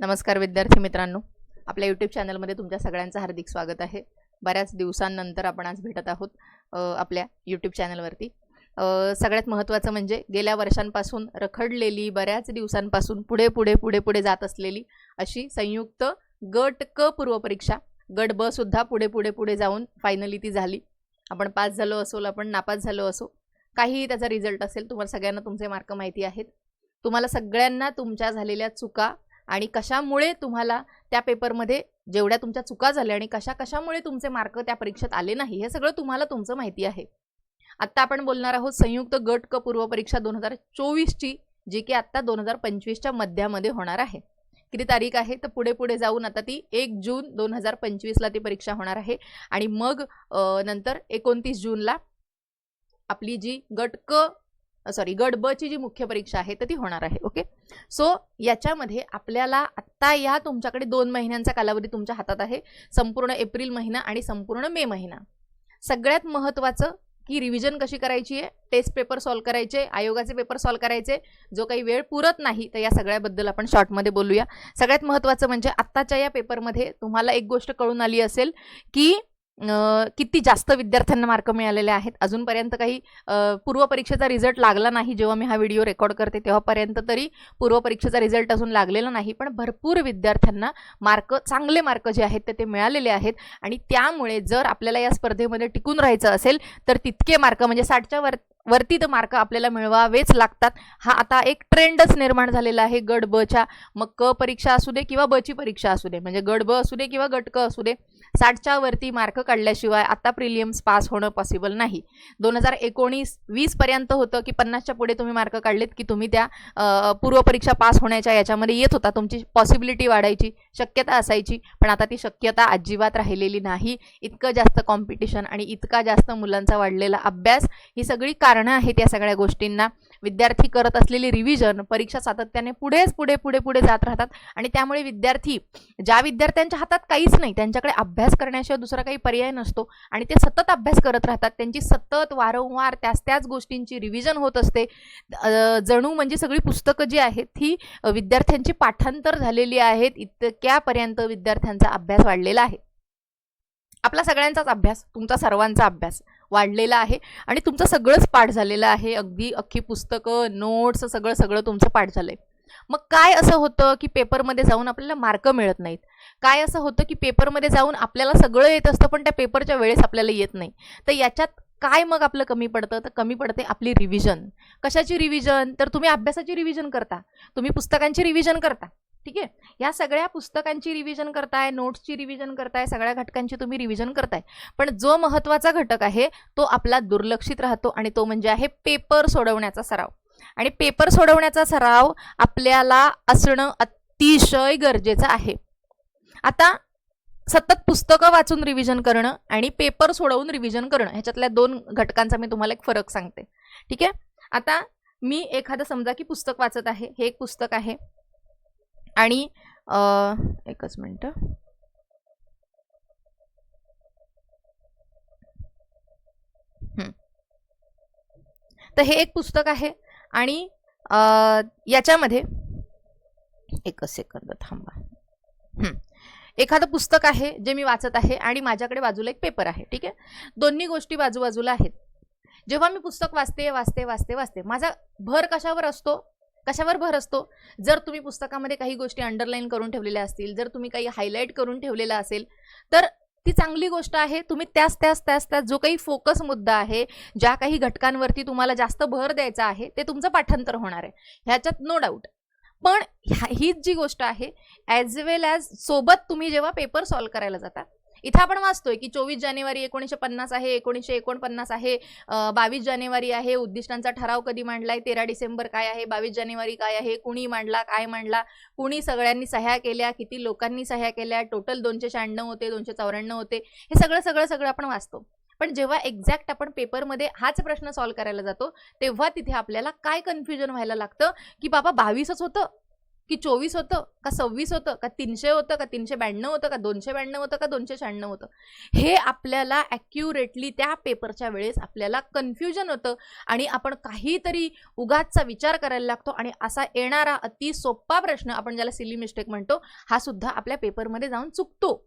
नमस्कार विद्यार्थी मित्रांनो. आपल्या यूट्यूब चॅनलमध्ये तुमच्या सगळ्यांचं हार्दिक स्वागत आहे. बऱ्याच दिवसांनंतर आपण आज भेटत आहोत आपल्या यूट्यूब चॅनलवरती सगळ्यात महत्त्वाचं म्हणजे गेल्या वर्षांपासून रखडलेली बऱ्याच दिवसांपासून पुढे पुढे पुढे पुढे जात असलेली अशी संयुक्त गट क पूर्वपरीक्षा गट ब सुद्धा पुढे पुढे पुढे जाऊन फायनली ती झाली. आपण पास झालो असो आपण नापास झालो असो काहीही त्याचा रिझल्ट असेल तुम्हाला सगळ्यांना तुमचे मार्क माहिती आहेत. तुम्हाला सगळ्यांना तुमच्या झालेल्या चुका आणि कशामुळे तुम्हाला त्या पेपरमध्ये जेवढ्या तुमच्या चुका झाल्या आणि कशा कशामुळे तुमचे मार्क त्या परीक्षेत आले नाही हे सगळं तुम्हाला तुमचं माहिती आहे. आत्ता आपण बोलणार आहोत संयुक्त गट क पूर्व परीक्षा दोन हजार चोवीसची जी की आत्ता दोन हजार पंचवीसच्या मध्यामध्ये होणार आहे. किती तारीख आहे? तर पुढे पुढे जाऊन आता ती एक जून दोन हजार पंचवीसला ती परीक्षा होणार आहे आणि मग नंतर एकोणतीस जूनला आपली जी गट क सॉरी गट ब ची जी मुख्य परीक्षा आहे तर ती होणार आहे ओके सो याच्यामध्ये आपल्याला आत्ता या तुमच्याकडे दोन महिन्यांचा कालावधी तुमच्या हातात आहे संपूर्ण एप्रिल महिना आणि संपूर्ण मे महिना. सगळ्यात महत्त्वाचं की रिव्हिजन कशी करायची आहे? टेस्ट पेपर सॉल्व करायचे आयोगाचे पेपर सॉल्व करायचे जो काही वेळ पुरत नाही तर या सगळ्याबद्दल आपण शॉर्टमध्ये बोलूया. सगळ्यात महत्त्वाचं म्हणजे आत्ताच्या या पेपरमध्ये तुम्हाला एक गोष्ट कळून आली असेल की किती जास्त विद्यार्थ्यांना मार्क मिळालेले आहेत. अजूनपर्यंत काही पूर्वपरीक्षेचा रिझल्ट लागला नाही जेव्हा मी हा व्हिडिओ रेकॉर्ड करते तेव्हापर्यंत तरी पूर्वपरीक्षेचा रिझल्ट अजून लागलेला नाही. पण भरपूर विद्यार्थ्यांना मार्क चांगले मार्क जे आहेत ते ते मिळालेले आहेत. आणि त्यामुळे जर आपल्याला या स्पर्धेमध्ये टिकून राहायचं असेल तर तितके मार्क म्हणजे साठच्या वर वरती तर मार्क आपल्याला मिळवावेच लागतात. हा आता एक ट्रेंडच निर्माण झालेला आहे. गट बच्या मग क परीक्षा असू दे किंवा बची परीक्षा असू दे. म्हणजे गट ब असू दे किंवा गट क असू दे. साठच्या वरती मार्क काढल्याशिवाय आता प्रिलियम्स पास होणं पॉसिबल नाही. दोन हजार एकोणीस वीसपर्यंत होतं की पन्नासच्या पुढे तुम्ही मार्क काढलेत की तुम्ही त्या पूर्वपरीक्षा पास होण्याच्या याच्यामध्ये येत होता. तुमची पॉसिबिलिटी वाढायची शक्यता असायची पण आता ती शक्यता अजिबात राहिलेली नाही. इतकं जास्त कॉम्पिटिशन आणि इतका जास्त मुलांचा वाढलेला अभ्यास ही सगळी कारणं आहेत या सगळ्या गोष्टींना. विद्यार्थी करत असलेली रिव्हिजन परीक्षा सातत्याने पुढेच पुढे पुढे पुढे जात राहतात. आणि त्यामुळे विद्यार्थी ज्या विद्यार्थ्यांच्या हातात काहीच नाही त्यांच्याकडे अभ्यास करण्याशिवाय दुसरा काही पर्याय नसतो. आणि ते सतत अभ्यास करत राहतात. त्यांची सतत वारंवार त्याच त्याच गोष्टींची रिव्हिजन होत असते. जणू म्हणजे सगळी पुस्तकं जी आहेत ती विद्यार्थ्यांची पाठांतर झालेली आहेत. इतक्यापर्यंत विद्यार्थ्यांचा अभ्यास वाढलेला आहे. आपला सगळ्यांचाच अभ्यास तुमचा सर्वांचा अभ्यास. वाढलेला आहे. आणि तुमचं सगळंच पाठ झालेलं आहे. अगदी अख्खी पुस्तकं नोट्स सगळं सगळं तुमचं पाठ झालं आहे मग काय असं होतं की पेपरमध्ये जाऊन आपल्याला मार्क मिळत नाहीत? काय असं होतं की पेपरमध्ये जाऊन आपल्याला सगळं येत असतं पण त्या पेपरच्या वेळेस आपल्याला येत नाही? तर याच्यात काय मग आपलं कमी पडतं? तर कमी पडते आपली रिव्हिजन कशाची रिव्हिजन तर तुम्ही अभ्यासाची रिव्हिजन करता. तुम्ही पुस्तकांची रिव्हिजन करता. ठीक आहे? या सगळ्या पुस्तकांची रिव्हिजन करताय नोट्सची रिव्हिजन करताय सगळ्या घटकांची तुम्ही रिव्हिजन करताय. पण जो महत्त्वाचा घटक आहे तो आपला दुर्लक्षित राहतो आणि तो म्हणजे आहे पेपर सोडवण्याचा सराव. आणि पेपर सोडवण्याचा सराव आपल्याला असणं अतिशय गरजेचं आहे. आता सतत पुस्तकं वाचून रिव्हिजन करणं आणि पेपर सोडवून रिव्हिजन करणं ह्याच्यातल्या दोन घटकांचा मी तुम्हाला एक फरक सांगते. ठीक आहे? आता मी एखादं समजा की पुस्तक वाचत आहे हे एक पुस्तक आहे. आणि एकच मिनटं. तर हे एक पुस्तक आहे आणि याच्यामध्ये एकच सेकंद थांबा. एखादं पुस्तक आहे जे मी वाचत आहे आणि माझ्याकडे बाजूला एक पेपर आहे ठीक आहे? दोन्ही गोष्टी बाजूबाजूला आहेत. जेव्हा मी पुस्तक वाचते वाचते वाचते वाचते माझा भर कशावर असतो? कशावर भर असतो? जर तुम्ही पुस्तकामध्ये काही गोष्टी अंडरलाईन करून ठेवलेल्या असतील जर तुम्ही काही हायलाईट करून ठेवलेला असेल तर ती चांगली गोष्ट आहे तुम्ही त्याच त्याच त्याच त्याच जो काही फोकस मुद्दा आहे ज्या काही घटकांवरती तुम्हाला जास्त भर द्यायचा आहे ते तुमचं पाठांतर होणार आहे. ह्याच्यात नो डाऊट पण ह्या- हीच जी गोष्ट आहे ॲज वेल ॲज सोबत तुम्ही जेव्हा पेपर सॉल्व करायला जाता इथं आपण वाचतोय की चोवीस जानेवारी एकोणीसशे पन्नास आहे एकोणीसशे एकोणपन्नास आहे बावीस जानेवारी आहे उद्दिष्टांचा ठराव कधी मांडलाय तेरा डिसेंबर काय आहे बावीस जानेवारी काय आहे कुणी मांडला काय मांडला कुणी सगळ्यांनी सह्या केल्या किती लोकांनी सह्या केल्या टोटल दोनशे शहाण्णव होते दोनशे चौऱ्याण्णव होते हे सगळं सगळं सगळं आपण वाचतो. पण जेव्हा एक्झॅक्ट आपण पेपरमध्ये हाच प्रश्न सॉल्व्ह करायला जातो तेव्हा तिथे आपल्याला काय कन्फ्युजन व्हायला लागतं की बाबा बावीसच होतं की चोवीस होतं का सव्वीस होतं का तीनशे होतं का तीनशे ब्याण्णव होतं का दोनशे ब्याण्णव होतं का दोनशे शहाण्णव होतं? हे आपल्याला ॲक्युरेटली त्या पेपरच्या वेळेस आपल्याला कन्फ्युजन होतं आणि आपण काहीतरी उगाचचा विचार करायला लागतो आणि असा येणारा अति सोपा प्रश्न आपण ज्याला सिली मिस्टेक म्हणतो हा सुद्धा आपल्या पेपरमध्ये जाऊन चुकतो.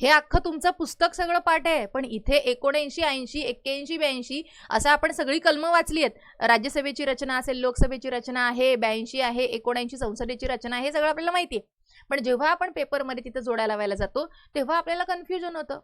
हे अख्खं तुमचं पुस्तक सगळं पाठ आहे पण इथे एकोणऐंशी ऐंशी एक्क्याऐंशी ब्याऐंशी असं आपण सगळी कलमं वाचली आहेत. राज्यसभेची रचना असेल लोकसभेची रचना आहे ब्याऐंशी आहे एकोणऐंशी संसदेची रचना आहे हे सगळं आपल्याला माहिती आहे. पण जेव्हा आपण पेपरमध्ये तिथं जोड्या लावायला जातो तेव्हा आपल्याला कन्फ्युजन होतं.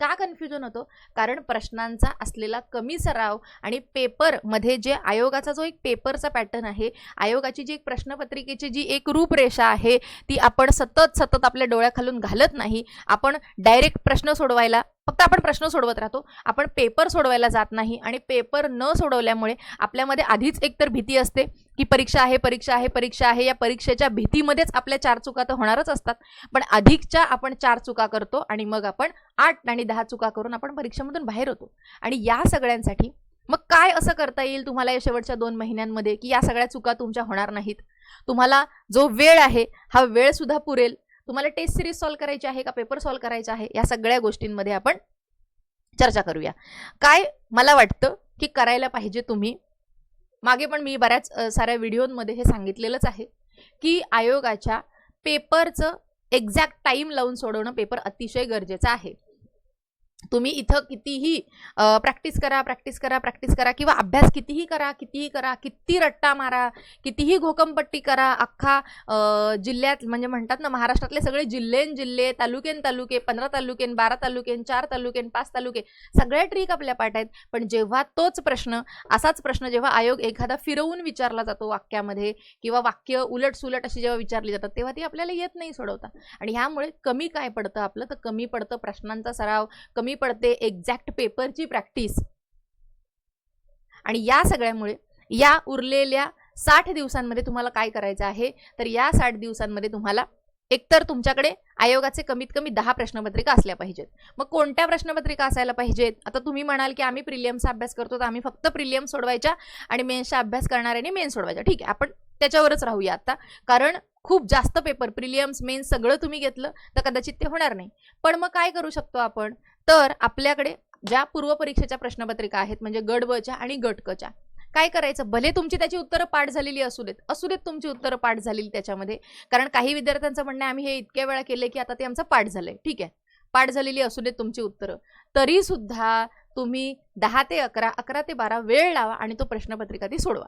का कन्फ्युजन होतं? कारण प्रश्नांचा असलेला कमी सराव आणि पेपरमध्ये जे आयोगाचा जो एक पेपरचा पॅटर्न आहे आयोगाची जी एक प्रश्नपत्रिकेची जी एक रूपरेषा आहे ती आपण सतत सतत आपल्या डोळ्याखालून घालत नाही. आपण डायरेक्ट प्रश्न सोडवायला फक्त आपण प्रश्न सोडवत राहतो. आपण पेपर सोडवायला जात नाही आणि पेपर न सोडवल्यामुळे आपल्यामध्ये आधीच एकतर भीती असते की परीक्षा आहे परीक्षा आहे परीक्षा आहे. या परीक्षेच्या भीतीमध्येच आपल्या चार चुका तर होणारच असतात. पण अधिकच्या आपण चार चुका करतो आणि मग आपण आठ आणि दहा चुका करून आपण परीक्षेमधून बाहेर होतो. आणि या सगळ्यांसाठी मग काय असं करता येईल तुम्हाला या शेवटच्या दोन महिन्यांमध्ये की या सगळ्या चुका तुमच्या होणार नाहीत? तुम्हाला जो वेळ आहे हा वेळ सुद्धा पुरेल. तुम्हाला टेस्ट सिरीज सॉल्व करायची आहे का पेपर सॉल्व्ह करायचा आहे या सगळ्या गोष्टींमध्ये आपण चर्चा करूया. काय मला वाटतं की करायला पाहिजे तुम्ही मागे पण मी बऱ्याच साऱ्या व्हिडिओमध्ये हे सांगितलेलंच आहे की आयोगाच्या पेपरचं एक्झॅक्ट टाईम लावून सोडवणं पेपर अतिशय गरजेचं आहे. तुम्ही इथं कितीही प्रॅक्टिस करा प्रॅक्टिस करा प्रॅक्टिस करा किंवा अभ्यास कितीही करा कितीही करा किती रट्टा मारा कितीही घोकमपट्टी करा अख्खा जिल्ह्यात म्हणजे म्हणतात ना महाराष्ट्रातले सगळे जिल्हेन जिल्हे तालुकेन तालुके पंधरा तालुकेन बारा तालुकेन चार तालुकेन पाच तालुके सगळ्या ट्रिक आपल्या पाठ आहेत पण जेव्हा तोच प्रश्न असाच प्रश्न जेव्हा आयोग एखादा फिरवून विचारला जातो वाक्यामध्ये किंवा वाक्य उलट सुलट अशी जेव्हा विचारली जातात तेव्हा ती आपल्याला येत नाही सोडवता. आणि ह्यामुळे कमी काय पडतं आपलं? तर कमी पडतं प्रश्नांचा सराव कमी पडते एक्झॅक्ट पेपरची प्रॅक्टिस आणि या सगळ्यामुळे या उरलेल्या साठ दिवसांमध्ये तुम्हाला काय करायचं आहे? तर या साठ दिवसांमध्ये तुम्हाला एकतर तुमच्याकडे आयोगाचे कमीत कमी दहा प्रश्नपत्रिका असल्या पाहिजेत. मग कोणत्या प्रश्नपत्रिका असायला पाहिजेत? आता तुम्ही म्हणाल की आम्ही प्रिलियमचा अभ्यास करतो तर आम्ही फक्त प्रिलियम सोडवायच्या आणि मेन्सचा अभ्यास करणाऱ्याने मेन सोडवायचा ठीक आहे आपण त्याच्यावरच राहूया आता. कारण खूप जास्त पेपर प्रिलियम्स मेन्स सगळं तुम्ही घेतलं तर कदाचित ते होणार नाही. पण मग काय करू शकतो आपण? तर आपल्याकडे ज्या पूर्वपरीक्षेच्या प्रश्नपत्रिका आहेत म्हणजे गट आणि गटकच्या काय करायचं? भले तुमची त्याची उत्तरं पाठ झालेली असू देत असू देत तुमची उत्तरं पाठ झालेली त्याच्यामध्ये. कारण काही विद्यार्थ्यांचं म्हणणं आहे, आम्ही हे इतक्या वेळा केले की आता ते आमचं पाठ झालंय. ठीक आहे. पाठ झालेली असू देत तुमची उत्तरं. तरी सुद्धा तुम्ही दहा ते अकरा अकरा ते बारा वेळ लावा आणि तो प्रश्नपत्रिका ती सोडवा.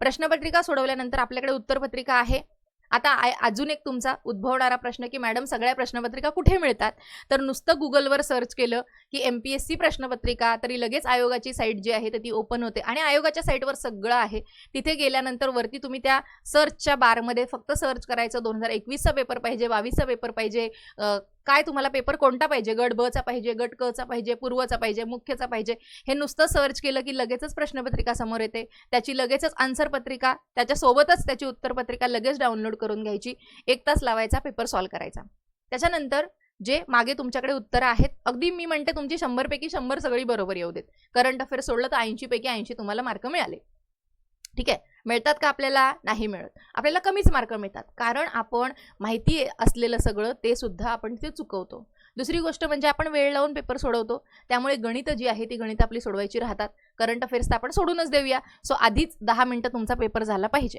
प्रश्नपत्रिका सोडवल्यानंतर आपल्याकडे उत्तरपत्रिका आहे. आता आय- अजून एक तुमचा उद्भवणारा प्रश्न की मॅडम सगळ्या प्रश्नपत्रिका कुठे मिळतात? तर नुसतं गुगलवर सर्च केलं की एम पी एस सी प्रश्नपत्रिका तरी लगेच आयोगाची साईट जी आहे तर ती ओपन होते. आणि आयोगाच्या साईटवर सगळं आहे. तिथे गेल्यानंतर वरती तुम्ही त्या सर्चच्या बारमध्ये फक्त सर्च करायचं दोन हजार एकवीसचा पेपर पाहिजे बावीसचा पेपर पाहिजे काय तुम्हाला पेपर कोणता पाहिजे? गट ब चा पाहिजे गट क चा पाहिजे पूर्वचा पाहिजे मुख्यचा पाहिजे? हे नुसतं सर्च केलं की लगेचच प्रश्नपत्रिका समोर येते. त्याची लगेचच आन्सर पत्रिका त्याच्यासोबतच त्याची उत्तरपत्रिका लगेच डाउनलोड करून घ्यायची. एक तास लावायचा पेपर सॉल्व करायचा. त्याच्यानंतर जे मागे तुमच्याकडे उत्तरं आहेत अगदी मी म्हणते तुमची शंभरपैकी शंभर सगळी बरोबर येऊ देत. करंट अफेअर सोडलं तर ऐंशीपैकी ऐंशी तुम्हाला मार्क मिळाले. ठीक आहे? मिळतात का आपल्याला? नाही मिळत. आपल्याला कमीच मार्क मिळतात. कारण आपण माहिती असलेलं सगळं ते सुद्धा आपण ते चुकवतो. दुसरी गोष्ट म्हणजे आपण वेळ लावून पेपर सोडवतो. त्यामुळे गणितं जी आहे ती गणितं आपली सोडवायची राहतात. करंट अफेअर्स तर आपण सोडूनच देऊया. सो आधीच दहा मिनटं तुमचा पेपर झाला पाहिजे.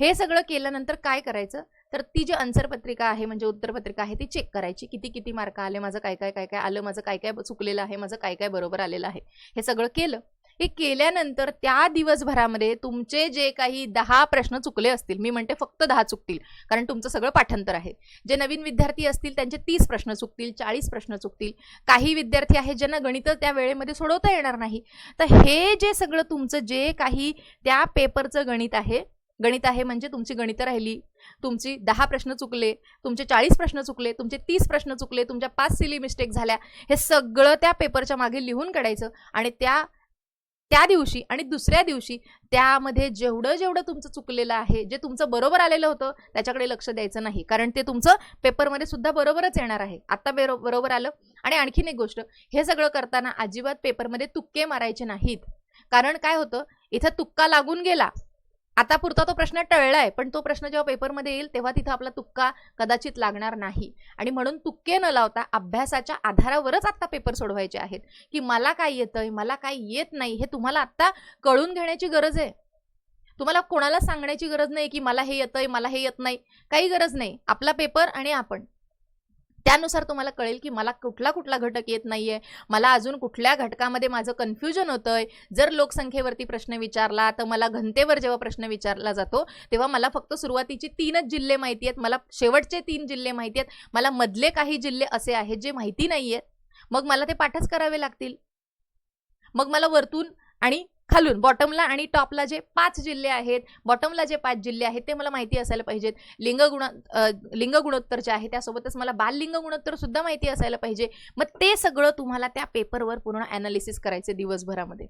हे सगळं केल्यानंतर काय करायचं? तर ती जी आन्सर पत्रिका आहे म्हणजे उत्तरपत्रिका आहे ती चेक करायची. किती किती मार्क आले? माझं काय काय काय काय आलं? माझं काय काय चुकलेलं आहे? माझं काय काय बरोबर आलेलं आहे? हे सगळं केलं. हे केल्यानंतर त्या दिवसभरामध्ये तुमचे जे काही दहा प्रश्न चुकले असतील मी म्हणते फक्त दहा चुकतील कारण तुमचं सगळं पाठांतर आहे. जे नवीन विद्यार्थी असतील त्यांचे तीस प्रश्न चुकतील चाळीस प्रश्न चुकतील. काही विद्यार्थी आहेत ज्यांना गणित त्या वेळेमध्ये सोडवता येणार नाही. तर हे जे सगळं तुमचं जे काही त्या पेपरचं गणित आहे गणित आहे म्हणजे तुमची गणितं राहिली तुमची दहा प्रश्न चुकले तुमचे चाळीस प्रश्न चुकले तुमचे तीस प्रश्न चुकले तुमच्या पाच सिली मिस्टेक झाल्या हे सगळं त्या पेपरच्या मागे लिहून काढायचं आणि त्या त्या दिवशी आणि दुसऱ्या दिवशी त्यामध्ये जेवढं जेवढं तुमचं चुकलेलं आहे जे तुमचं बरोबर आलेलं होतं त्याच्याकडे लक्ष द्यायचं नाही. कारण ते तुमचं पेपरमध्ये सुद्धा बरोबरच येणार आहे. आता बेरो बरोबर आलं. आणि आणखीन एक गोष्ट हे सगळं करताना अजिबात पेपरमध्ये तुक्के मारायचे नाहीत. कारण काय होतं इथं तुक्का लागून गेला आता पुरता तो प्रश्न टळलाय पण तो प्रश्न जेव्हा पेपरमध्ये येईल तेव्हा तिथं आपला तुक्का कदाचित लागणार नाही. आणि म्हणून तुक्के न लावता अभ्यासाच्या आधारावरच आता पेपर सोडवायचे आहेत. की मला काय येतंय मला काय येत नाही हे तुम्हाला आता कळून घेण्याची गरज आहे. तुम्हाला कोणाला सांगण्याची गरज नाही की मला हे येतंय मला हे येत नाही. काही गरज नाही. आपला पेपर आणि आपण. त्यानुसार तुम्हाला कळेल की मला कुठला कुठला घटक येत नाही आहे मला अजून कुठल्या घटकामध्ये माझं कन्फ्युजन होतं आहे जर लोकसंख्येवरती प्रश्न विचारला तर मला घनतेवर जेव्हा प्रश्न विचारला जातो तेव्हा मला फक्त सुरुवातीची तीनच जिल्हे माहिती आहेत. मला शेवटचे तीन जिल्हे माहिती आहेत. मला मधले काही जिल्हे असे आहेत जे माहिती नाही आहेत मग मला ते पाठच करावे लागतील. मग मला वरतून आणि खालून बॉटमला आणि टॉपला जे पाच जिल्हे आहेत बॉटमला जे पाच जिल्हे आहेत ते मला माहिती असायला पाहिजेत. लिंग गुण लिंग गुणोत्तर जे आहे त्यासोबतच मला बाल लिंग गुणोत्तर सुद्धा माहिती असायला पाहिजे. मग ते सगळं तुम्हाला त्या पेपरवर पूर्ण अनालिसिस करायचे दिवसभरामध्ये.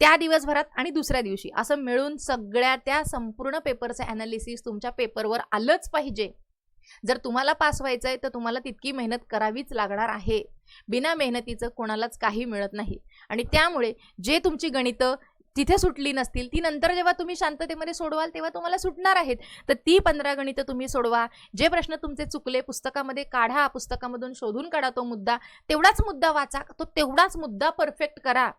त्या दिवसभरात आणि दुसऱ्या दिवशी असं मिळून सगळ्या त्या संपूर्ण पेपरचं अनालिसिस तुमच्या पेपरवर आलंच पाहिजे. जर तुम्हाला पास व्हायचं आहे तर तुम्हाला तितकी मेहनत करावीच लागणार आहे. बिना मेहनतीचं कोणालाच काही मिळत नाही. आणि त्यामुळे जे तुमची गणितं तिथे सुटली नसतील ती नंतर जेव्हा तुम्ही शांततेमध्ये सोडवाल तेव्हा तुम्हाला सुटणार आहेत. तर ती पंधरा गणितं तुम्ही सोडवा. जे प्रश्न तुमचे चुकले पुस्तकामध्ये काढा. पुस्तकामधून शोधून काढा तो मुद्दा. तेवढाच मुद्दा वाचा. तो तेवढाच मुद्दा परफेक्ट करा.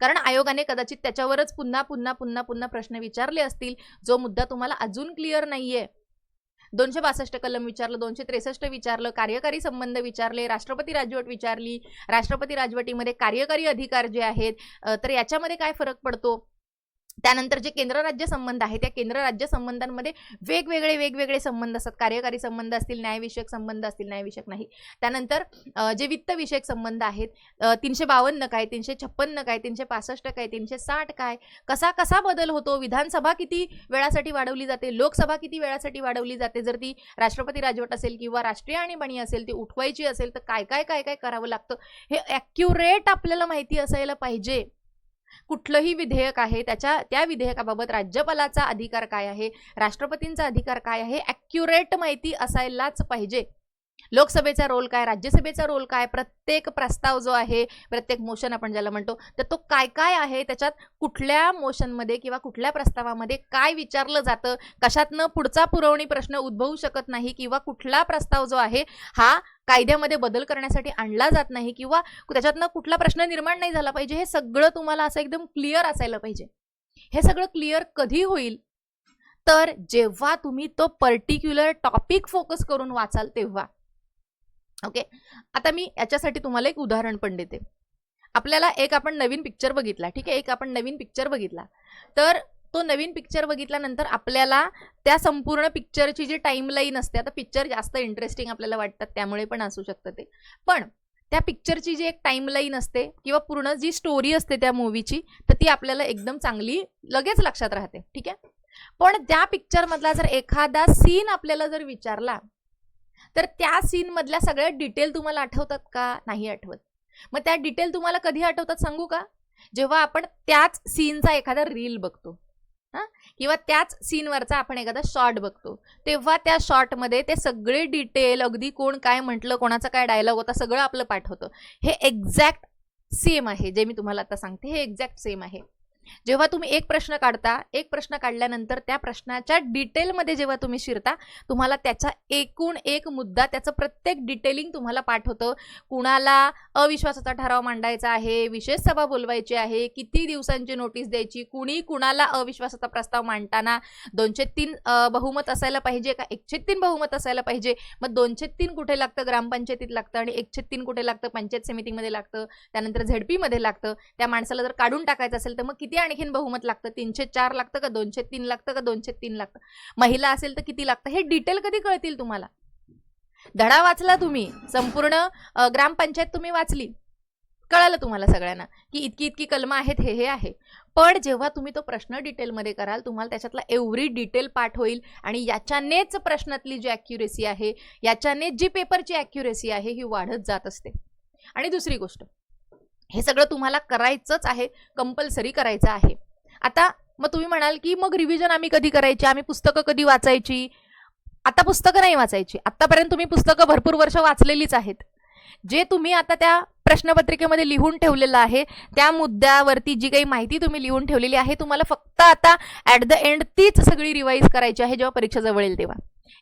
कारण आयोगाने कदाचित त्याच्यावरच पुन्हा पुन्हा पुन्हा पुन्हा प्रश्न विचारले असतील. जो मुद्दा तुम्हाला अजून क्लिअर नाहीये. दोनशे बासष्ट कलम विचारलं दोनशे त्रेसष्ट विचारलं कार्यकारी संबंध विचारले राष्ट्रपती राजवट विचारली राष्ट्रपती राजवटीमध्ये कार्यकारी अधिकार जे आहेत तर याच्यामध्ये काय फरक पडतो? त्यानंतर जे केंद्र राज्य संबंध आहे त्या केंद्र राज्य संबंधांमध्ये वेगवेगळे वेगवेगळे संबंध असतात. कार्यकारी संबंध असतील न्यायविषयक संबंध असतील न्यायविषयक नाही. त्यानंतर जे वित्तविषयक संबंध आहेत तीनशे बावन्न काय तीनशे छप्पन्न काय तीनशे पासष्ट काय तीनशे साठ काय कसा कसा बदल होतो विधानसभा किती वेळासाठी वाढवली जाते लोकसभा किती वेळासाठी वाढवली जाते जर ती राष्ट्रपती राजवट असेल किंवा राष्ट्रीय आणीबाणी असेल ती उठवायची असेल तर काय काय काय काय करावं लागतं? हे ॲक्युरेट आपल्याला माहिती असायला पाहिजे. कुठलंही विधेयक आहे त्याच्या त्या विधेयकाबाबत राज्यपालाचा अधिकार काय आहे राष्ट्रपतींचा अधिकार काय आहे ॲक्युरेट माहिती असायलाच पाहिजे. लोकसभेचा रोल काय राज्यसभेचा रोल काय प्रत्येक प्रस्ताव जो आहे प्रत्येक मोशन आपण ज्याला म्हणतो तर तो काय काय आहे त्याच्यात कुठल्या मोशनमध्ये किंवा कुठल्या प्रस्तावामध्ये काय विचारलं जातं कशातनं पुढचा पुरवणी प्रश्न उद्भवू शकत नाही किंवा कुठला प्रस्ताव जो आहे हा कायद्यामध्ये बदल करण्यासाठी आणला जात नाही किंवा त्याच्यातनं कुठला प्रश्न निर्माण नाही झाला पाहिजे हे सगळं तुम्हाला असं एकदम क्लिअर असायला पाहिजे. हे सगळं क्लिअर कधी होईल? तर जेव्हा तुम्ही तो पर्टिक्युलर टॉपिक फोकस करून वाचाल तेव्हा. ओके आता मी याच्यासाठी तुम्हाला एक उदाहरण पण देते. आपल्याला एक आपण नवीन पिक्चर बघितला ठीक आहे? एक आपण नवीन पिक्चर बघितला. तर तो नवीन पिक्चर बघितल्यानंतर आपल्याला त्या संपूर्ण पिक्चरची जी टाईमलाईन असते आता पिक्चर जास्त इंटरेस्टिंग आपल्याला वाटतात त्यामुळे पण असू शकतं ते. पण त्या पिक्चरची जी एक टाईमलाईन असते किंवा पूर्ण जी स्टोरी असते त्या मूवीची तर ती आपल्याला एकदम चांगली लगेच लक्षात राहते ठीक आहे? पण त्या पिक्चरमधला जर एखादा सीन आपल्याला जर विचारला तर त्या सीनमधल्या सगळ्या डिटेल तुम्हाला आठवतात का? नाही आठवत. मग त्या डिटेल तुम्हाला कधी आठवतात सांगू का? जेव्हा आपण त्याच सीनचा एखादा रील बघतो. हां? किंवा त्याच सीनवरचा आपण एखादा शॉर्ट बघतो. तेव्हा त्या शॉर्टमध्ये ते सगळे डिटेल अगदी कोण काय म्हटलं कोणाचा काय डायलॉग होता सगळं आपलं पाठवतं हे एक्झॅक्ट सेम आहे जे मी तुम्हाला आता सांगते हे एक्झॅक्ट सेम आहे. जेव्हा तुम्ही एक प्रश्न काढता एक प्रश्न काढल्यानंतर त्या प्रश्नाच्या डिटेलमध्ये जेव्हा तुम्ही शिरता तुम्हाला त्याचा एकूण एक मुद्दा त्याचं प्रत्येक डिटेलिंग तुम्हाला पाठ होतं कुणाला अविश्वासाचा ठराव मांडायचा आहे विशेष सभा बोलवायची आहे किती दिवसांची नोटीस द्यायची कुणी कुणाला अविश्वासाचा प्रस्ताव मांडताना दोनशे तीन बहुमत असायला पाहिजे का? एकशे तीन बहुमत असायला पाहिजे. मग दोनशे तीन कुठे लागतं? ग्रामपंचायतीत लागतं आणि एकशे तीन कुठे लागतं? पंचायत समितीमध्ये लागतं. त्यानंतर झेडपीमध्ये लागतं. त्या माणसाला जर काढून टाकायचं असेल तर मग किती आणखीन बहुमत लागतं? तीनशे चार लागतं का दोनशे तीन लागतं का दोनशे तीन लागतं? महिला असेल तर किती लागतं? हे डिटेल कधी कळतील तुम्हाला? धडा वाचला तुम्ही. संपूर्ण ग्रामपंचायत तुम्ही वाचली. कळालं तुम्हाला सगळ्यांना की इतकी इतकी कलमं आहेत हे हे आहे. पण जेव्हा तुम्ही तो प्रश्न डिटेलमध्ये कराल तुम्हाला त्याच्यातला एव्हरी डिटेल पाठ होईल आणि याच्यानेच प्रश्नातली जी ॲक्युरेसी आहे याच्याने जी पेपरची ॲक्युरेसी आहे ही वाढत जात असते. आणि दुसरी गोष्ट हे सगळं तुम्हाला करायचंच आहे कंपल्सरी करायचं आहे. आता मग तुम्ही म्हणाल की मग रिव्हिजन आम्ही कधी करायची? आम्ही पुस्तकं कधी वाचायची? आता पुस्तकं नाही वाचायची. आत्तापर्यंत तुम्ही पुस्तकं भरपूर वर्ष वाचलेलीच आहेत. जे तुम्ही आता त्या प्रश्नपत्रिकेमध्ये लिहून ठेवलेलं आहे त्या मुद्द्यावरती जी काही माहिती तुम्ही लिहून ठेवलेली आहे तुम्हाला फक्त आता ॲट द एंड तीच सगळी रिवाईज करायची आहे जेव्हा परीक्षा जवळ येईल तेव्हा.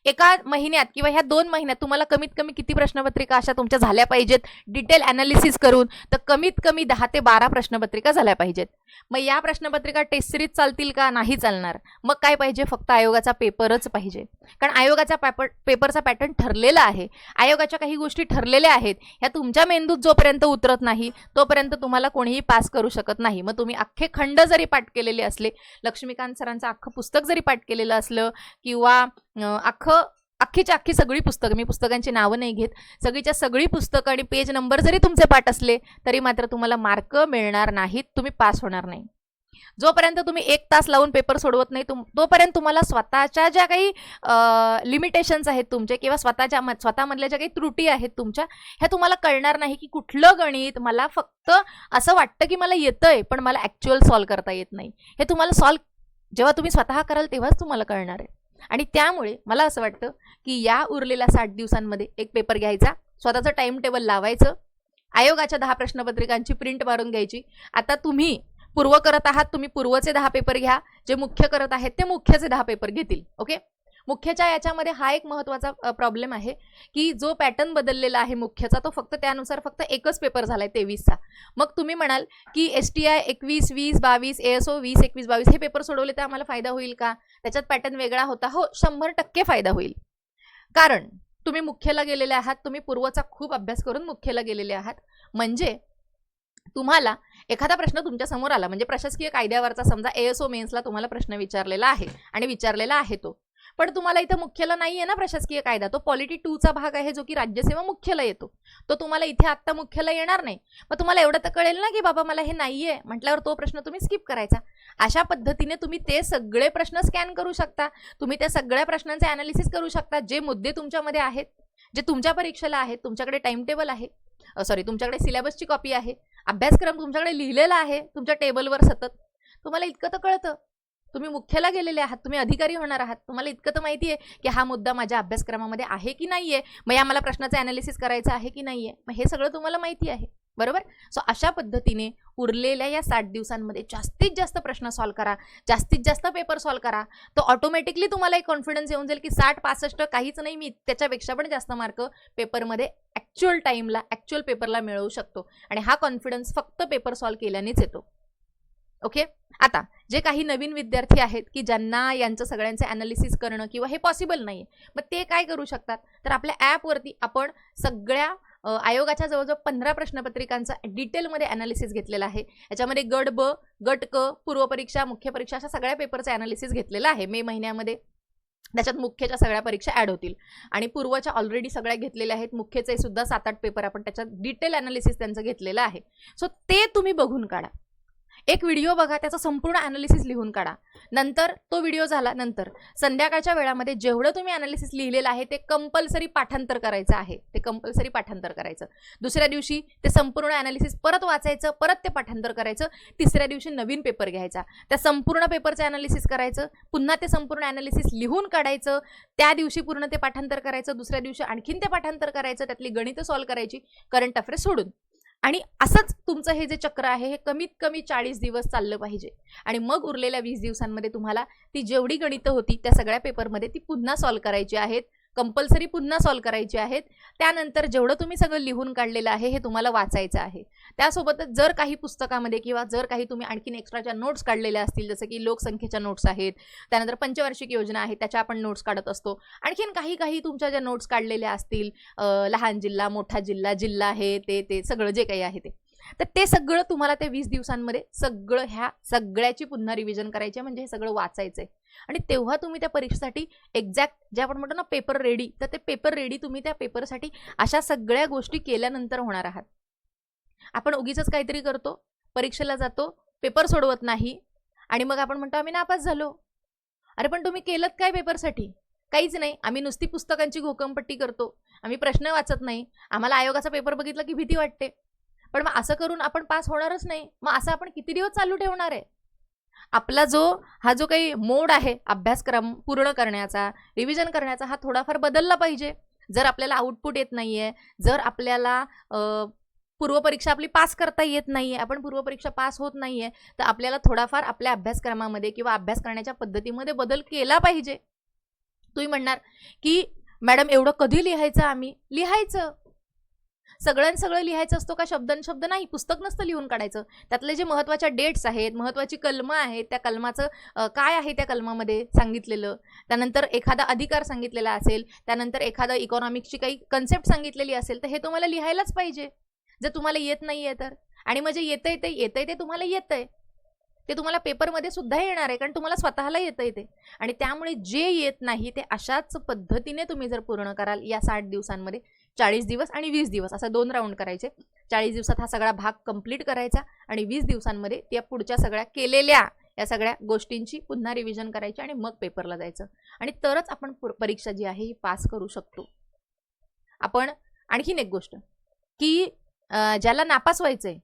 एका महिन्यात किंवा ह्या दोन महिन्यात तुम्हाला कमीत कमी किती प्रश्नपत्रिका अशा तुमच्या झाल्या पाहिजेत? डिटेल अनालिसिस करून तर कमीत कमी दहा ते बारा प्रश्नपत्रिका झाल्या पाहिजेत. मग या प्रश्नपत्रिका टेस्ट सिरीज चालतील का? नाही चालणार. मग काय पाहिजे? फक्त आयोगाचा पेपरच पाहिजे. कारण आयोगाचा पेपर पेपरचा पॅटर्न ठरलेला आहे. आयोगाच्या काही गोष्टी ठरलेल्या आहेत. ह्या तुमच्या मेंदूत जोपर्यंत उतरत नाही तोपर्यंत तुम्हाला कोणीही पास करू शकत नाही. मग तुम्ही अख्खे खंड जरी पाठ केलेले असले लक्ष्मीकांत सरांचं अख्खं पुस्तक जरी पाठ केलेलं असलं किंवा अख्खं अख्खीच्या अख्खी सगळी पुस्तकं मी पुस्तकांची नावं नाही घेत. सगळीच्या सगळी पुस्तकं आणि पेज नंबर जरी तुमचे पाठ असले तरी मात्र तुम्हाला मार्क मिळणार नाहीत तुम्ही पास होणार नाही. जोपर्यंत तुम्ही एक तास लावून पेपर सोडवत नाही तुम तोपर्यंत तुम्हाला स्वतःच्या ज्या काही लिमिटेशन्स आहेत तुमचे किंवा स्वतःच्या स्वतःमधल्या ज्या काही त्रुटी आहेत तुमच्या ह्या तुम्हाला कळणार नाही की कुठलं गणित मला फक्त असं वाटतं की मला येतंय पण मला ॲक्च्युअल सॉल्व करता येत नाही. हे तुम्हाला सॉल्व जेव्हा तुम्ही स्वतः कराल तेव्हाच तुम्हाला कळणार आहे. आणि त्यामुळे मला असं वाटतं की या उरलेल्या साठ दिवसांमध्ये एक पेपर घ्यायचा स्वतःचं टाइम टेबल लावायचं आयोगाच्या दहा प्रश्नपत्रिकांची प्रिंट मारून घ्यायची. आता तुम्ही पूर्व करत आहात तुम्ही पूर्वचे दहा पेपर घ्या जे मुख्य करत आहेत ते मुख्यचे दहा पेपर घेतील ओके मुख्यच्या याच्यामध्ये हा एक महत्त्वाचा प्रॉब्लेम आहे की जो पॅटर्न बदललेला आहे मुख्यचा तो फक्त त्यानुसार फक्त एकच पेपर झाला आहे तेवीसचा. मग तुम्ही म्हणाल की एस टी आय एकवीस वीस बावीस ए एस ओ वीस एकवीस बावीस हे पेपर सोडवले तर आम्हाला फायदा होईल का? त्याच्यात पॅटर्न वेगळा होता. हो शंभर टक्के फायदा होईल. कारण तुम्ही मुख्यला गेलेले आहात तुम्ही पूर्वचा खूप अभ्यास करून मुख्यला गेलेले आहात. म्हणजे तुम्हाला एखादा प्रश्न तुमच्यासमोर आला म्हणजे प्रशासकीय कायद्यावरचा समजा एएसओ मेन्सला तुम्हाला प्रश्न विचारलेला आहे आणि विचारलेला आहे तो. पण तुम्हाला इथं मुख्यला नाही आहे ना प्रशासकीय कायदा. तो पॉलिटी टूचा भाग आहे जो की राज्यसेवा मुख्यला येतो. तो तुम्हाला इथे आत्ता मुख्यला येणार नाही. मग तुम्हाला एवढं तर कळेल ना की बाबा मला हे नाही आहे म्हटल्यावर तो प्रश्न तुम्ही स्किप करायचा. अशा पद्धतीने तुम्ही ते सगळे प्रश्न स्कॅन करू शकता. तुम्ही त्या सगळ्या प्रश्नांचे अनालिसिस करू शकता. जे मुद्दे तुमच्यामध्ये आहेत जे तुमच्या परीक्षेला आहेत तुमच्याकडे टाइम टेबल आहे सॉरी तुमच्याकडे सिलेबसची कॉपी आहे अभ्यासक्रम तुमच्याकडे लिहिलेला आहे तुमच्या टेबलवर सतत. तुम्हाला इतकं तर कळतं. तुम्ही मुख्याला गेलेले आहात तुम्ही अधिकारी होणार आहात. तुम्हाला इतकं तर माहिती आहे की हा मुद्दा माझ्या अभ्यासक्रमामध्ये आहे की नाही आहे मग या मला प्रश्नाचं अनालिसिस करायचं आहे की नाही आहे मग हे सगळं तुम्हाला माहिती आहे. बरोबर? सो अशा पद्धतीने उरलेल्या या साठ दिवसांमध्ये जास्तीत जास्त प्रश्न सॉल्व करा. जास्तीत जास्त पेपर सॉल्व करा. तर ऑटोमॅटिकली तुम्हाला एक कॉन्फिडन्स येऊन जाईल की साठ पासष्ट काहीच नाही मी त्याच्यापेक्षा पण जास्त मार्क पेपरमध्ये ॲक्च्युअल टाईमला ॲक्च्युअल पेपरला मिळवू शकतो. आणि हा कॉन्फिडन्स फक्त पेपर सॉल्व केल्यानेच येतो. ओके? आता जे काही नवीन विद्यार्थी आहेत की ज्यांना यांचं सगळ्यांचं ॲनालिसिस करणं किंवा हे पॉसिबल नाही आहे मग ते काय करू शकतात? तर आपल्या ॲपवरती आपण सगळ्या आयोगाच्या जवळजवळ पंधरा प्रश्नपत्रिकांचा डिटेलमध्ये ॲनालिसिस घेतलेला आहे. याच्यामध्ये गट ब गट क पूर्वपरीक्षा मुख्य परीक्षा अशा सगळ्या पेपरचं ॲनालिसिस घेतलेलं आहे मे महिन्यामध्ये. त्याच्यात मुख्यच्या सगळ्या परीक्षा ॲड होतील. आणि पूर्वच्या ऑलरेडी सगळ्या घेतलेल्या आहेत. मुख्यचे सुद्धा सात आठ पेपर आपण त्याच्यात डिटेल ॲनालिसिस त्यांचं घेतलेलं आहे. सो ते तुम्ही बघून काढा. एक व्हिडिओ बघा त्याचा संपूर्ण अनालिसिस लिहून काढा. नंतर तो व्हिडिओ झाला नंतर. संध्याकाळच्या वेळामध्ये जेवढं तुम्ही अनालिसिस लिहिलेलं आहे ते कंपल्सरी पाठांतर करायचं आहे. ते कंपल्सरी पाठांतर करायचं. दुसऱ्या दिवशी ते संपूर्ण अनालिसिस परत वाचायचं परत ते पाठांतर करायचं. तिसऱ्या दिवशी नवीन पेपर घ्यायचा. त्या संपूर्ण पेपरचं अनालिसिस करायचं. पुन्हा ते संपूर्ण अनालिसिस लिहून काढायचं. त्या दिवशी पूर्ण ते पाठांतर करायचं. दुसऱ्या दिवशी आणखीन ते पाठांतर करायचं. त्यातली गणितं सॉल्व करायची. करंट अफेअर्स सोडून. आणि असंच तुमचं हे जे चक्र आहे हे कमीत कमी चाळीस दिवस चाललं पाहिजे. आणि मग उरलेल्या वीस दिवसांमध्ये तुम्हाला ती जेवढी गणितं होती त्या सगळ्या पेपरमध्ये ती पुन्हा सॉल्व करायची आहेत. कंपल्सरी पुन्हा सॉल्व करायची आहेत. त्यानंतर जेवढं तुम्ही सगळं लिहून काढलेलं आहे हे तुम्हाला वाचायचं आहे. त्यासोबतच जर काही पुस्तकामध्ये किंवा जर काही तुम्ही आणखीन एक्स्ट्राच्या नोट्स काढलेल्या असतील जसं की लोकसंख्येच्या नोट्स आहेत त्यानंतर पंचवार्षिक योजना आहे त्याच्या आपण नोट्स काढत असतो. आणखीन काही काही तुमच्या ज्या नोट्स काढलेल्या असतील लहान जिल्हा मोठा जिल्हा जिल्हा हे ते ते सगळं जे काही आहे ते. तर ते सगळं तुम्हाला त्या वीस दिवसांमध्ये सगळं ह्या सगळ्याची पुन्हा रिव्हिजन करायची म्हणजे हे सगळं वाचायचं आहे. आणि तेव्हा तुम्ही त्या परीक्षेसाठी एक्झॅक्ट जे आपण म्हणतो ना पेपर रेडी तर ते पेपर रेडी तुम्ही त्या पेपरसाठी अशा सगळ्या गोष्टी केल्यानंतर होणार आहात. आपण उगीच काहीतरी करतो परीक्षेला जातो पेपर सोडवत नाही आणि मग आपण म्हणतो आम्ही नापास झालो. अरे पण तुम्ही केलं काय पेपरसाठी काहीच नाही. आम्ही नुसती पुस्तकांची घोकमपट्टी करतो. आम्ही प्रश्न वाचत नाही. आम्हाला आयोगाचा पेपर बघितला की भीती वाटते. पण मग असं करून आपण पास होणारच नाही. मग असं आपण किती दिवस चालू ठेवणार आहे? आपला जो हा जो काही मोड आहे अभ्यासक्रम पूर्ण करण्याचा रिव्हिजन करण्याचा हा थोडाफार बदलला पाहिजे. जर आपल्याला आउटपुट येत नाहीये जर आपल्याला पूर्वपरीक्षा आपली पास करता येत नाहीये आपण पूर्वपरीक्षा पास होत नाहीये तर आपल्याला थोडाफार आपल्या अभ्यासक्रमामध्ये किंवा अभ्यास करण्याच्या पद्धतीमध्ये बदल केला पाहिजे. तुम्ही म्हणणार की मॅडम एवढं कधी लिहायचं आम्ही? लिहायचं. सगळ्यां सगळं लिहायचं असतो का शब्दन शब्द नाही पुस्तक नसतं लिहून काढायचं. त्यातले जे महत्त्वाच्या डेट्स आहेत महत्त्वाची कलमं आहेत त्या कलमाचं काय आहे त्या कलमामध्ये सांगितलेलं? त्यानंतर एखादा अधिकार सांगितलेला असेल त्यानंतर एखादा इकॉनॉमिक्सची काही कन्सेप्ट सांगितलेली असेल तर हे तुम्हाला लिहायलाच पाहिजे. जर तुम्हाला येत नाही आहे तर. आणि म्हणजे येतं ते येतंय ते तुम्हाला येतंय. ते तुम्हाला पेपरमध्ये सुद्धा येणार आहे कारण तुम्हाला स्वतःला येतंय ते. आणि त्यामुळे जे येत नाही ते अशाच पद्धतीने तुम्ही जर पूर्ण कराल या साठ दिवसांमध्ये चाळीस दिवस आणि वीस दिवस असा दोन राऊंड करायचे. चाळीस दिवसात हा सगळा भाग कंप्लीट करायचा आणि वीस दिवसांमध्ये त्या पुढच्या सगळ्या केलेल्या या सगळ्या गोष्टींची पुन्हा रिव्हिजन करायची आणि मग पेपरला जायचं. आणि तरच आपण परीक्षा जी आहे ही पास करू शकतो. आपण आणखीन एक गोष्ट की ज्याला नापास व्हायचंय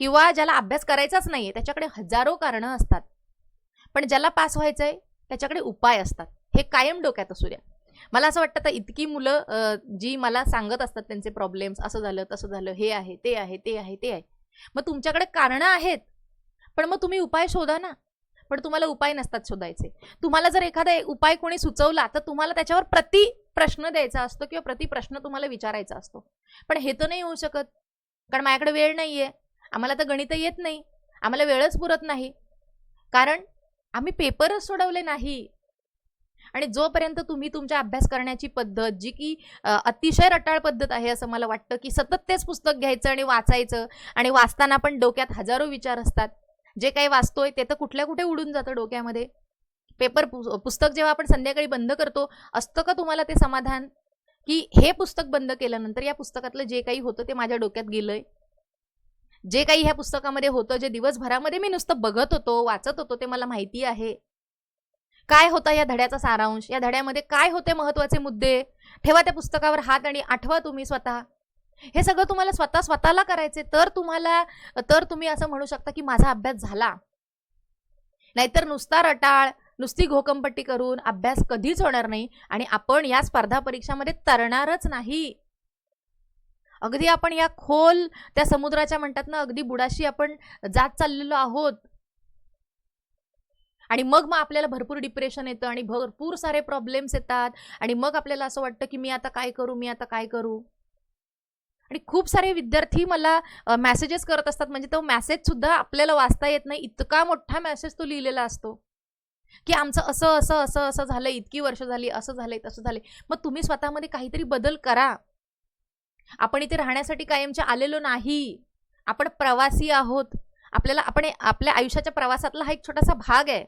किंवा ज्याला अभ्यास करायचाच नाहीये त्याच्याकडे हजारो कारणं असतात. पण ज्याला पास व्हायचंय त्याच्याकडे उपाय असतात. हे कायम डोक्यात असू द्या. मला असं वाटतं आता इतकी मुलं जी मला सांगत असतात त्यांचे प्रॉब्लेम्स असं झालं तसं झालं हे आहे ते आहे ते आहे ते आहे. मग तुमच्याकडे कारणं आहेत. पण मग तुम्ही उपाय शोधा ना. पण तुम्हाला उपाय नसतात शोधायचे. तुम्हाला जर एखादा उपाय कोणी सुचवला तर तुम्हाला त्याच्यावर प्रति प्रश्न द्यायचा असतो किंवा प्रति प्रश्न तुम्हाला विचारायचा असतो. पण हे तर नाही होऊ शकत. कारण माझ्याकडे वेळ नाहीये. आम्हाला तर गणित येत नाही. आम्हाला वेळच पुरत नाही. कारण आम्ही पेपरच सोडवले नाही. आणि जोपर्यंत तुम्ही तुमच्या अभ्यास करण्याची पद्धत जी की अतिशय रटाळ पद्धत आहे असं मला वाटतं की सतत तेच पुस्तक घ्यायचं आणि वाचायचं आणि वाचताना पण डोक्यात हजारो विचार असतात. जे काही वाचतोय ते तर कुठल्या कुठे उडून जातं डोक्यामध्ये. पेपर पुस्तक जेव्हा आपण संध्याकाळी बंद करतो असतं का तुम्हाला ते समाधान? की हे पुस्तक बंद केल्यानंतर या पुस्तकातलं जे काही होतं ते माझ्या डोक्यात गेलंय. जे काही ह्या पुस्तकामध्ये होतं जे दिवसभरामध्ये मी नुसतं बघत होतो वाचत होतो ते मला माहिती आहे. काय होता या धड्याचा सारांश? या धड्यामध्ये काय होते महत्त्वाचे मुद्दे? ठेवा त्या पुस्तकावर हात आणि आठवा तुम्ही स्वतः. हे सगळं तुम्हाला स्वतः स्वतःला करायचे तर तुम्हाला तर तुम्ही असं म्हणू शकता की माझा अभ्यास झाला. नाहीतर नुसता रटाळ नुसती घोकंपट्टी करून अभ्यास कधीच होणार नाही आणि आपण या स्पर्धा परीक्षामध्ये तरणारच नाही. अगदी आपण या खोल त्या समुद्राच्या म्हणतात ना अगदी बुडाशी आपण जात चाललेलो आहोत. आणि मग मग आपल्याला भरपूर डिप्रेशन येतं आणि भरपूर सारे प्रॉब्लेम्स येतात. आणि मग आपल्याला असं वाटतं की मी आता काय करू मी आता काय करू? आणि खूप सारे विद्यार्थी मला मेसेजेस करत असतात. म्हणजे तो मेसेज सुद्धा आपल्याला वाचता येत नाही. इतका मोठा मेसेज तो लिहिलेला असतो. की आमचं असं असं असं असं झालं इतकी वर्ष झाली असं झालंय तसं झालंय. मग तुम्ही स्वतःमध्ये काहीतरी बदल करा. आपण इथे राहण्यासाठी कायमचे आलेलो नाही. आपण प्रवासी आहोत. आपल्याला आपण आपल्या आयुष्याच्या प्रवासातला हा एक छोटासा भाग आहे.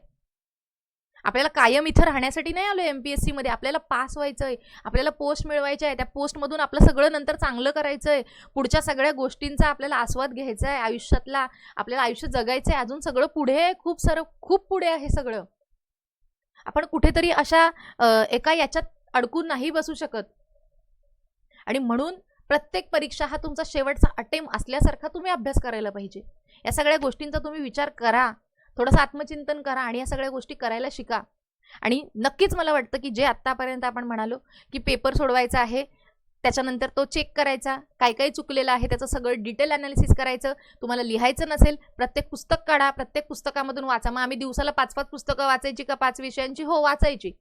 आपल्याला कायम इथं राहण्यासाठी नाही आलो एम पी एस सीमध्ये आपल्याला पास व्हायचं आहे आपल्याला पोस्ट मिळवायचं आहे त्या पोस्टमधून आपलं सगळं नंतर चांगलं करायचं आहे पुढच्या सगळ्या गोष्टींचा आपल्याला आस्वाद घ्यायचा आहे. आयुष्यातला आपल्याला आयुष्य जगायचं आहे. अजून सगळं पुढे आहे. खूप सारं खूप पुढे आहे सगळं. आपण कुठेतरी अशा एका याच्यात अडकून नाही बसू शकत. आणि म्हणून प्रत्येक परीक्षा हा तुमचा शेवटचा अटेम असल्यासारखा तुम्ही अभ्यास करायला पाहिजे. या सगळ्या गोष्टींचा तुम्ही विचार करा. थोडंसं आत्मचिंतन करा आणि या सगळ्या गोष्टी करायला शिका. आणि नक्कीच मला वाटतं की जे आत्तापर्यंत आपण म्हणालो की पेपर सोडवायचा आहे त्याच्यानंतर तो चेक करायचा काय काय चुकलेलं आहे त्याचं सगळं डिटेल अनालिसिस करायचं तुम्हाला लिहायचं नसेल प्रत्येक पुस्तक काढा प्रत्येक पुस्तकामधून वाचा. मग आम्ही दिवसाला पाच पाच पुस्तकं वाचायची का पाच विषयांची? हो वाचायची.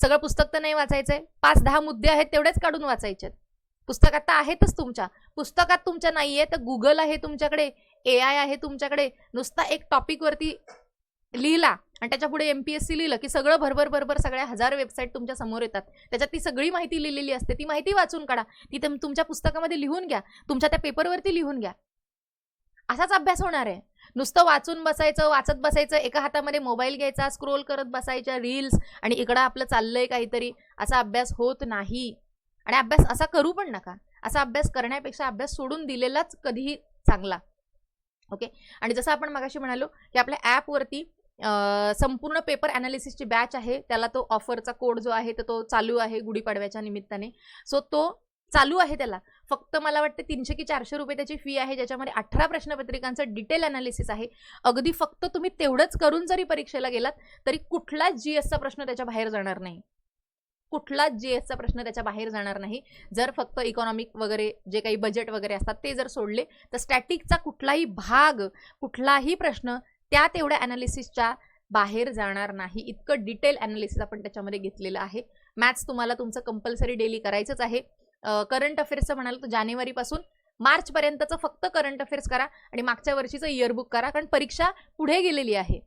सगळं पुस्तक तर नाही वाचायचंय. पाच दहा मुद्दे आहेत तेवढेच काढून वाचायचे पुस्तकात तर आहेतच तुमच्या. पुस्तकात तुमच्या नाही आहे तर गुगल आहे तुमच्याकडे ए आय आहे तुमच्याकडे. नुसता एक टॉपिकवरती लिहिला आणि त्याच्या पुढे एम पी एस सी लिहिलं की सगळं भरभर भरभर सगळ्या हजार वेबसाईट तुमच्यासमोर येतात. त्याच्यात ती सगळी माहिती लिहिलेली असते ती माहिती वाचून काढा. ती तुमच्या पुस्तकामध्ये लिहून घ्या तुमच्या त्या पेपरवरती लिहून घ्या. असाच अभ्यास होणार आहे. नुसतं वाचून बसायचं वाचत बसायचं एका हातामध्ये मोबाईल घ्यायचा स्क्रोल करत बसायच्या रील्स आणि इकडं आपलं चाललंय काहीतरी असा अभ्यास होत नाही. आणि अभ्यास असा करू पण नका. असा अभ्यास करण्यापेक्षा अभ्यास सोडून दिलेलाच कधीही चांगला. ओके? आणि जसं आपण मगाशी म्हणालो की आपल्या ॲपवरती संपूर्ण पेपर ॲनालिसिसची बॅच आहे. त्याला तो ऑफरचा कोड जो आहे तर तो चालू आहे गुढीपाडव्याच्या निमित्ताने. सो तो चालू आहे त्याला. फक्त मला वाटतं तीनशे की चारशे रुपये त्याची फी आहे ज्याच्यामध्ये अठरा प्रश्नपत्रिकांचं डिटेल अनालिसिस आहे. अगदी फक्त तुम्ही तेवढंच करून जरी परीक्षेला गेलात तरी कुठलाच जी एसचा प्रश्न त्याच्या बाहेर जाणार नाही. कुठला जी एसचा प्रश्न त्याच्या बाहेर जाणार नाही. जर फक्त इकॉनॉमिक वगैरे जे काही बजेट वगैरे असतात ते जर सोडले तर स्टॅटिकचा कुठलाही भाग कुठलाही प्रश्न त्या तेवढ्या अनालिसिसच्या बाहेर जाणार नाही. इतकं डिटेल अनालिसिस आपण त्याच्यामध्ये घेतलेलं आहे. मॅथ्स तुम्हाला तुमचं कंपल्सरी डेली करायचंच आहे. करंट अफेअर्सचं म्हणाल तर जानेवारीपासून मार्चपर्यंतचं फक्त करंट अफेअर्स करा आणि मागच्या वर्षीचं इयरबुक करा कारण परीक्षा पुढे गेलेली आहे.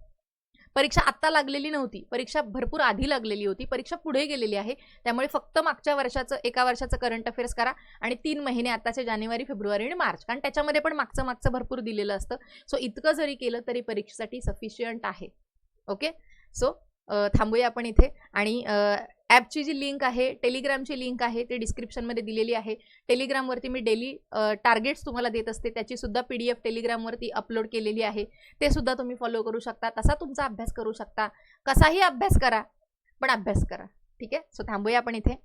परीक्षा आत्ता लागलेली नव्हती. परीक्षा भरपूर आधी लागलेली होती. परीक्षा पुढे गेलेली आहे. त्यामुळे फक्त मागच्या वर्षाचं एका वर्षाचं करंट अफेअर्स करा आणि तीन महिने आत्ताचे जानेवारी फेब्रुवारी आणि मार्च. कारण त्याच्यामध्ये पण मागचं मागचं भरपूर दिलेलं असतं. सो इतकं जरी केलं तरी परीक्षेसाठी सफिशियंट आहे. ओके सो थांबूया आपण इथे. आणि ॲपची जी लिंक आहे टेलिग्रामची लिंक आहे ती डिस्क्रिप्शनमध्ये दिलेली आहे. टेलिग्रामवरती मी डेली टार्गेट्स तुम्हाला देत असते त्याची सुद्धा पी डी एफ टेलिग्रामवरती अपलोड केलेली आहे. ते सुद्धा तुम्ही फॉलो करू शकता तसा तुमचा अभ्यास करू शकता. कसाही अभ्यास करा पण अभ्यास करा. ठीक आहे? सो थांबूया आपण इथे.